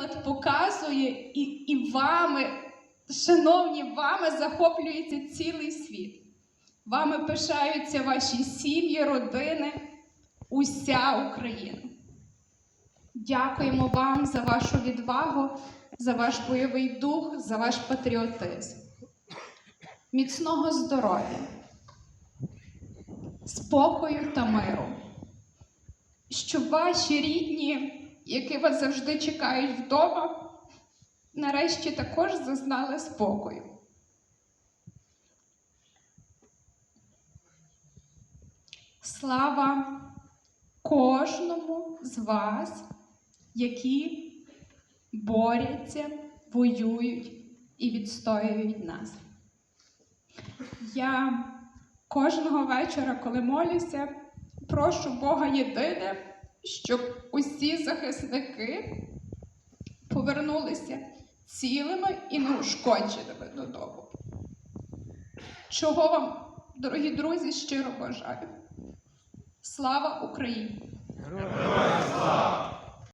приклад показує і, і вами, шановні, вами захоплюється цілий світ. Вами пишаються ваші сім'ї, родини, уся Україна. Дякуємо вам за вашу відвагу, за ваш бойовий дух, за ваш патріотизм. Міцного здоров'я, спокою та миру. Щоб ваші рідні, які вас завжди чекають вдома, нарешті також зазнали спокою. Слава кожному з вас, які борються, воюють і відстоюють нас. Я кожного вечора, коли молюся, прошу Бога єдине, щоб усі захисники повернулися цілими і неушкодженими додому. Чого вам, дорогі друзі, щиро бажаю. Слава Україні!